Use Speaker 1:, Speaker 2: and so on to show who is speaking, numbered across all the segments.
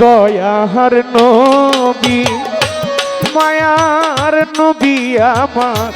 Speaker 1: দয়ার নবী মায়ার নবী আমার।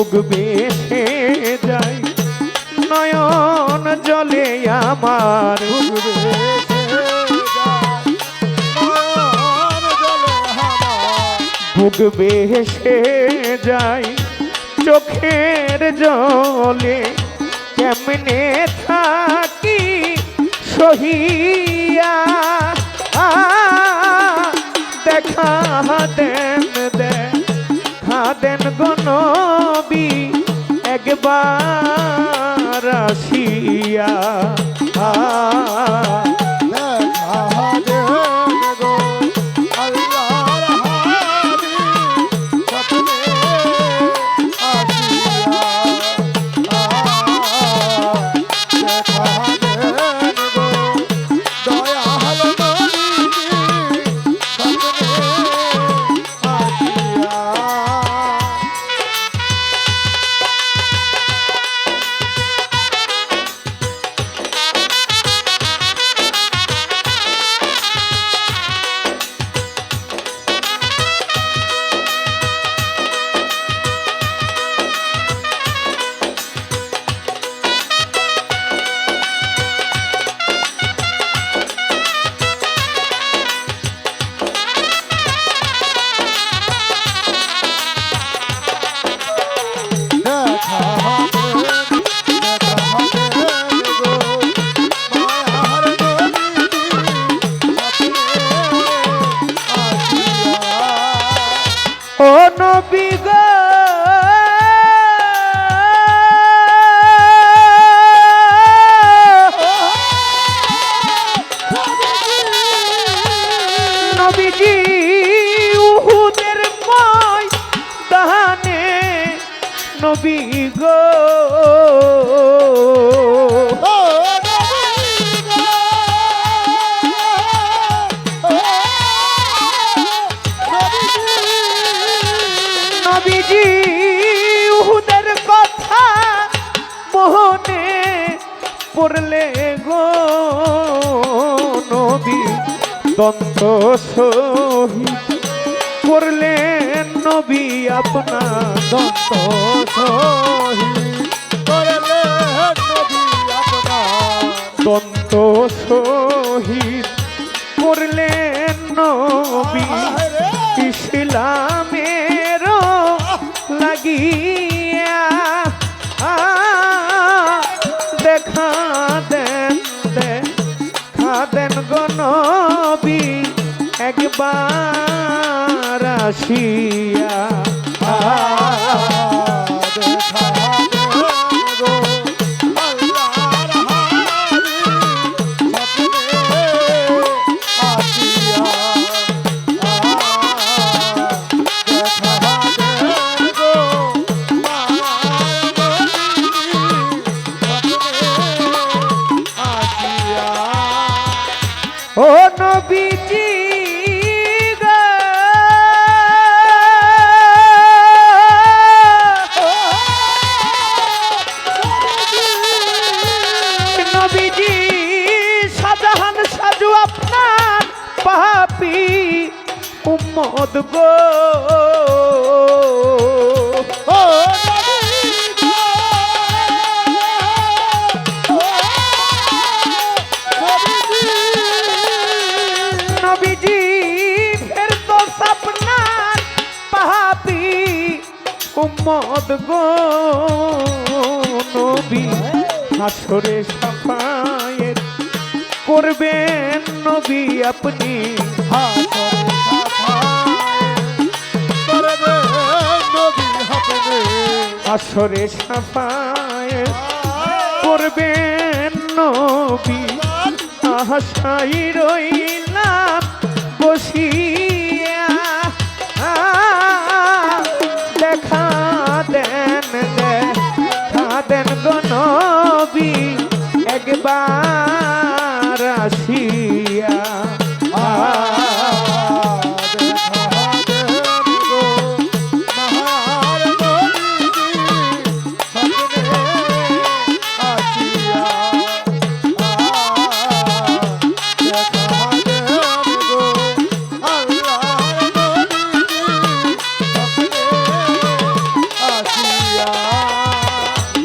Speaker 1: বুক বেসে যাই। নয়ন জলে আমার বুক বেসে যাই। চোখের জলে কেমনে থাকি সহিয়া একবার আ, নবী গো। নবীজি উহুদের কথা মোহনে পড়লে গো। নবী দন্ত পড়লেন নবী আপনার দন্ত দন্ত সহিত পড়লেন নবী ইসলামের লাগিয়া। দেখা দেন দেখা দেন গনবী একবার আসিয়া আ, উম্মদ গো। উম্মদ গো। নবী হাসরে করবেন নবী আপনি আসরে সাফায় করবেন নবী আশাই রইলাম বসিয়া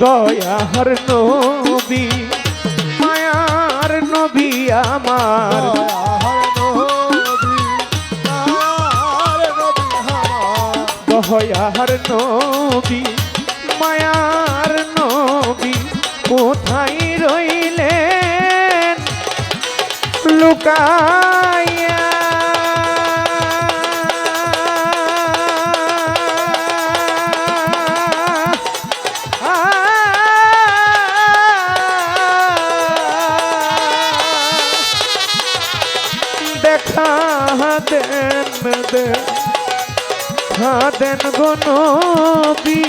Speaker 1: দয়ার নবী মায়ার নবী আমার। দয়ার নবী মায়ার নবী কোথায় রইলেন? লুকাইয়া দেন দেন গো নবী।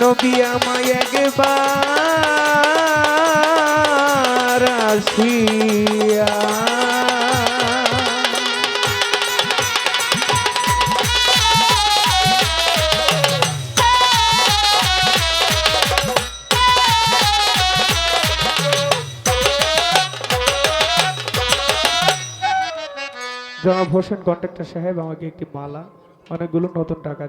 Speaker 1: নবী আমায় একবার আসিয়া জনাব হোসেন কন্ট্রাক্টর সাহেব আমাকে একটি মালা অনেকগুলো নতুন টাকা